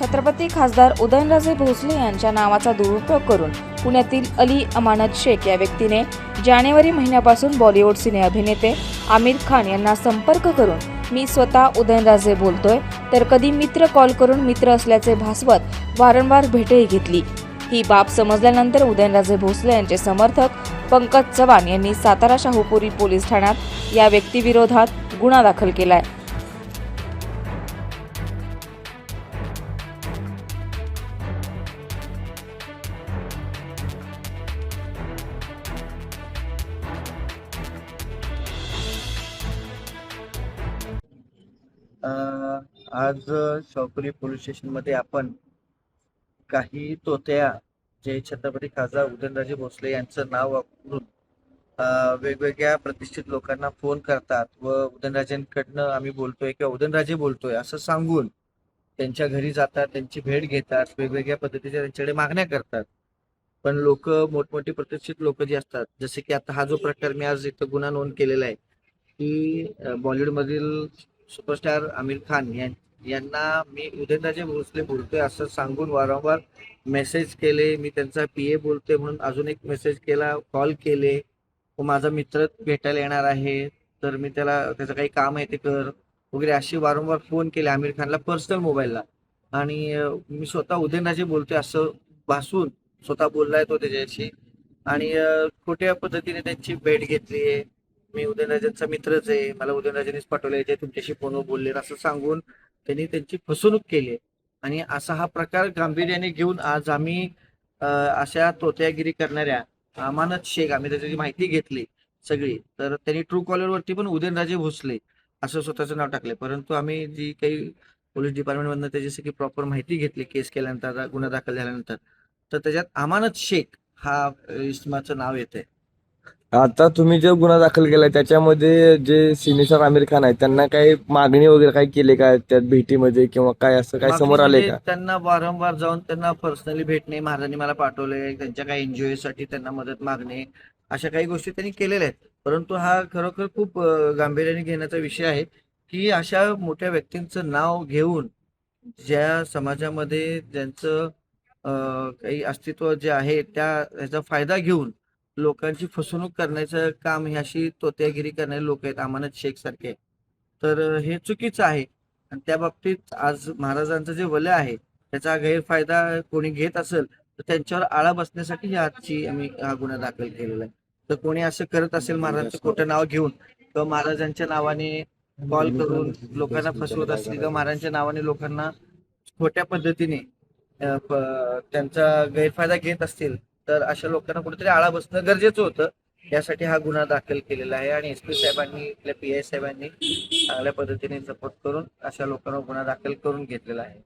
छत्रपती खासदार उदयनराजे भोसले यांच्या नावाचा दुरुपयोग करून पुण्यातील अली अमानत शेख या व्यक्तीने जानेवारी महिन्यापासून बॉलिवूड सिने अभिनेते आमिर खान यांना संपर्क करून मी स्वतः उदयनराजे बोलतोय तर कधी मित्र कॉल करून मित्र असल्याचे भासवत वारंवार भेटही घेतली. ही बाब समजल्यानंतर उदयनराजे भोसले यांचे समर्थक पंकज चव्हाण यांनी सातारा शाहूपुरी पोलीस ठाण्यात या व्यक्तीविरोधात गुन्हा दाखल केलाय. आज शाहपुरी पोलीस स्टेशनमध्ये आपण काही तोत्या जे छत्रपती खासदार उदयनराजे भोसले यांचं नाव वापरून वेगवेगळ्या प्रतिष्ठित लोकांना फोन करतात व उदयनराजेंकडनं आम्ही बोलतोय किंवा उदयनराजे बोलतोय असं सांगून त्यांच्या घरी जातात त्यांची भेट घेतात वेगवेगळ्या पद्धतीच्या त्यांच्याकडे मागण्या करतात. पण लोक मोठमोठी प्रतिष्ठित लोक जी असतात जसे की आता हा जो प्रकार मी आज इथं गुन्हा नोंद केलेला आहे की बॉलिवूडमधील सुपरस्टार आमिर खान यां- यांना मी उदयनराजे भोसले बोलतोय असं सांगून वारंवार मेसेज केले. मी त्यांचा पी ए बोलतोय म्हणून अजून एक मेसेज केला कॉल केले. माझा मित्र भेटायला येणार आहे तर मी त्याला त्याचं काही काम आहे ते कर वगैरे अशी वारंवार फोन केले आमिर खानला पर्सनल मोबाईलला. आणि मी स्वतः उदयनराजे बोलतोय असं भासून स्वतः बोललाय तो त्याच्याशी. आणि खोट्या पद्धतीने त्यांची भेट घेतली आहे मी उदयनराजेंचा मित्रच आहे. मला उदयनराजांनीच पाठवले जे तुमच्याशी फोनवर बोलले असं सांगून त्यांनी त्यांची फसवणूक केली. आहे. आणि असा हा प्रकार गांभीर्याने घेऊन आज आम्ही अशा तोत्यागिरी करणाऱ्या अमानत शेख आम्ही त्याची माहिती घेतली सगळी. तर त्यांनी ट्रू कॉलरवरती पण उदयनराजे भोसले असं स्वतःचं नाव टाकले परंतु आम्ही जी काही पोलीस डिपार्टमेंटमधनं त्याची सगळी प्रॉपर माहिती घेतली केस केल्यानंतर गुन्हा दाखल झाल्यानंतर तर त्याच्यात अमानत शेख हा इस्माचं इसमाचं नाव येतंय. आता तुम्ही जो गुन्हा दाखल केलाय त्याच्यामध्ये जे सिनेसर आमिर खान आहेत त्यांना काही मागणी वगैरे काही केली का? त्यात भेटीमध्ये किंवा काय असं काय समोर आले मागणी का म्हणजे त्यांना वारंवार जाऊन त्यांना पर्सनली भेटणे महाराजांनी मला पाठवले त्यांच्या काही एनजीओ साठी त्यांना मदत मागणे अशा काही गोष्टी त्यांनी केलेल्या आहेत. परंतु हा खरोखर खूप गांभीर्याने घेण्याचा विषय आहे की अशा मोठ्या व्यक्तींचं नाव घेऊन ज्या समाजामध्ये ज्यांचं काही अस्तित्व जे आहे त्या ह्याचा फायदा घेऊन लोकांची फसवणूक करण्याचं काम ही अशी तोत्यागिरी करणारे लोक आहेत अमानत शेख सारखे तर हे चुकीचं आहे. आणि त्या बाबतीत आज महाराजांचं जे वलय आहे त्याचा गैरफायदा कोणी घेत असेल तर त्यांच्यावर आळा बसण्यासाठी आजची आम्ही हा गुन्हा दाखल केलेला आहे. तर कोणी असं करत असेल महाराजांचं खोटं नाव घेऊन किंवा महाराजांच्या नावाने कॉल करून लोकांना फसवत असतील किंवा महाराजांच्या नावाने लोकांना खोट्या पद्धतीने त्यांचा गैरफायदा घेत असतील तर अशा लोकांना कुठेतरी आळा बसणं गरजेचं होतं. यासाठी हा गुन्हा दाखल केलेला आहे आणि एस पी साहेबांनी आपल्या पी आय साहेबांनी चांगल्या पद्धतीने सपोर्ट करून अशा लोकांना गुन्हा दाखल करून घेतलेला आहे.